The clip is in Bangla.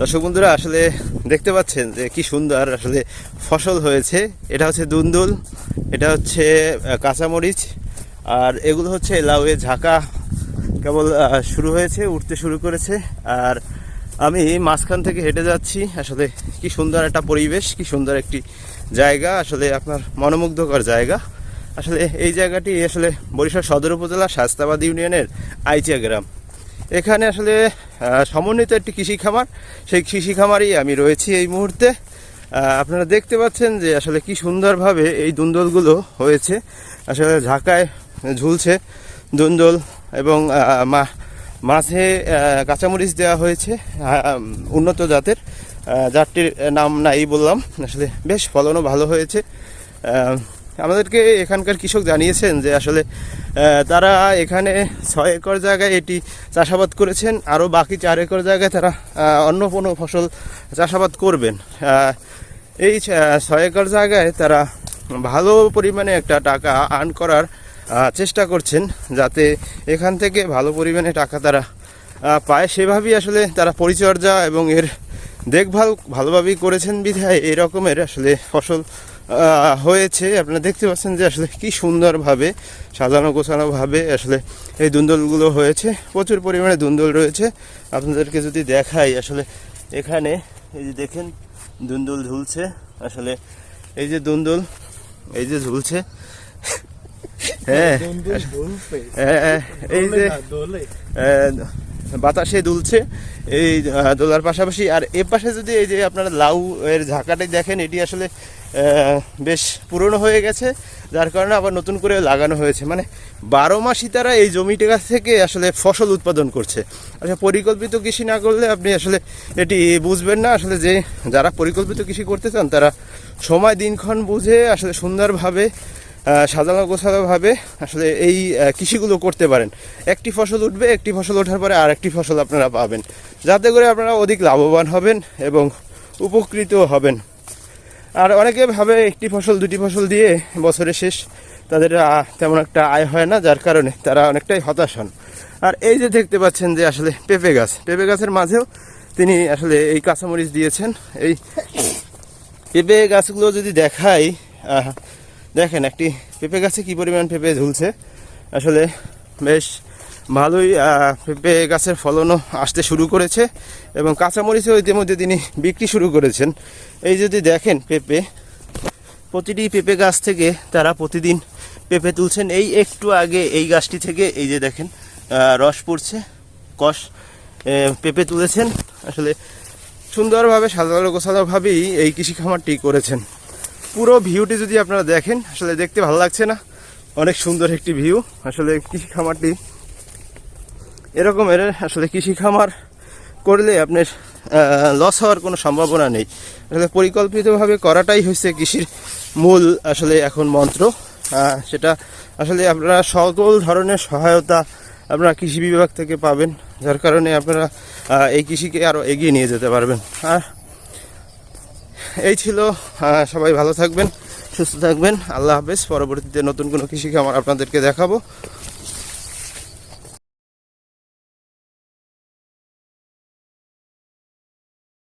দর্শক বন্ধুরা, আসলে দেখতে পাচ্ছেন যে কি সুন্দর আসলে ফসল হয়েছে। এটা হচ্ছে দুন্দুল, এটা হচ্ছে কাঁচামরিচ, আর এগুলো হচ্ছে লাউয়ে ঝাঁকা। কেবল শুরু হয়েছে, উঠতে শুরু করেছে। আর আমি মাঝখান থেকে হেঁটে যাচ্ছি। আসলে কি সুন্দর একটা পরিবেশ, কি সুন্দর একটি জায়গা, আসলে আপনার মনোমুগ্ধকর জায়গা। আসলে এই জায়গাটি আসলে বরিশাল সদর উপজেলা শাস্তাবাদ ইউনিয়নের আইচিয়া গ্রাম। এখানে আসলে সমন্বিত একটি কৃষি খামার সেই কৃষি খামারেই আমি রয়েছি এই মুহূর্তে। আপনারা দেখতে পাচ্ছেন যে আসলে কি সুন্দরভাবে এই দুন্দলগুলো হয়েছে। আসলে ঝাঁকায় ঝুলছে দুন্দল এবং মাঝে কাঁচামরিচ দেওয়া হয়েছে উন্নত জাতের। জাতটির নাম নাই বললাম। আসলে বেশ ফলনও ভালো হয়েছে। আমাদেরকে এখানকার কৃষক জানিয়েছেন যে আসলে তারা এখানে ছয় একর জায়গায় এটি চাষাবাদ করেছেন আরও বাকি চার একর জায়গায় তারা অন্য কোনো ফসল চাষাবাদ করবেন। এই ছয় একর জায়গায় তারা ভালো পরিমাণে একটা টাকা আর্ন করার চেষ্টা করছেন, যাতে এখান থেকে ভালো পরিমাণে টাকা তারা পায়। সেভাবেই আসলে তারা পরিচর্যা এবং এর দেখভাল ভালোভাবেই করেছেন বিধায় এই রকমের আসলে ফসল হয়েছে। আপনারা দেখতে পাচ্ছেন যে আসলে কি সুন্দরভাবে সাজানো গোছানোভাবে আসলে এই দুন্দলগুলো হয়েছে। প্রচুর পরিমাণে দুন্দল রয়েছে। আপনাদেরকে যদি দেখাই আসলে এখানে এই যে দেখেন দুন্দুল ঝুলছে। আসলে এই যে দুন্দুল এই যে ঝুলছে। হ্যাঁ হ্যাঁ, এই যে বাতাসে দুলছে, এই দোলার পাশাপাশি। আর এ পাশে যদি এই যে আপনারা লাউ এর ঝাঁকাটাই দেখেন, এটি আসলে বেশ পুরনো হয়ে গেছে, যার কারণে আবার নতুন করে লাগানো হয়েছে। মানে বারো মাসই তারা এই জমিটা গাছ থেকে আসলে ফসল উৎপাদন করছে। আচ্ছা পরিকল্পিত কৃষি না করলে আপনি আসলে এটি বুঝবেন না। আসলে যে, যারা পরিকল্পিত কৃষি করতে চান, তারা সময় দিনক্ষণ বুঝে আসলে সুন্দরভাবে সাজানো গোছানোভাবে আসলে এই কৃষিগুলো করতে পারেন। একটি ফসল উঠবে, একটি ফসল ওঠার পরে আর একটি ফসল আপনারা পাবেন। যাতে করে আপনারা অধিক লাভবান হবেন এবং উপকৃত হবেন। আর অনেকে ভাবে একটি ফসল, দুটি ফসল দিয়ে বছরের শেষ। তাদের তেমন একটা আয় হয় না, যার কারণে তারা অনেকটাই হতাশ হন। আর এই যে দেখতে পাচ্ছেন যে আসলে পেঁপে গাছ, পেঁপে গাছের মাঝেও তিনি আসলে এই কাঁচামরিচ দিয়েছেন। এই পেঁপে গাছগুলো যদি দেখাই দেখেন, একটি পেঁপে গাছে কি পরিমাণ পেঁপে ঝুলছে? আসলে বেশ ভালোই পেঁপে গাছের ফলনও আসতে শুরু করেছে এবং কাঁচামরিচও ইতিমধ্যে তিনি বিক্রি শুরু করেছেন। এই যদি দেখেন পেঁপে, প্রতিটি পেঁপে গাছ থেকে তারা প্রতিদিন পেঁপে তুলছেন। এই একটু আগে এই গাছটি থেকে এই যে দেখেন রস পড়ছে, কষ পেঁপে তুলেছেন। আসলে সুন্দরভাবে সাজানো গোছানোভাবেই এই কৃষি খামারটি করেছেন। পুরো ভিউটি যদি আপনারা দেখেন, আসলে দেখতে ভালো লাগছে না। অনেক সুন্দর একটি ভিউ। আসলে কৃষি খামারটি এরকমের আসলে কৃষি খামার করলে আপনার লস হওয়ার কোনো সম্ভাবনা নেই। আসলে পরিকল্পিতভাবে করাটাই হচ্ছে কৃষির মূল, আসলে এখন মন্ত্র। সেটা আসলে আপনারা সকল ধরনের সহায়তা আপনারা কৃষি বিভাগ থেকে পাবেন, যার কারণে আপনারা এই কৃষিকে আরও এগিয়ে নিয়ে যেতে পারবেন। আর এই ছিল সবাই ভালো থাকবেন, সুস্থ থাকবেন। আল্লাহ হাফেজ। পরবর্তীতে নতুন কোনো কৃষিকে আমার আপনাদেরকে দেখাবো।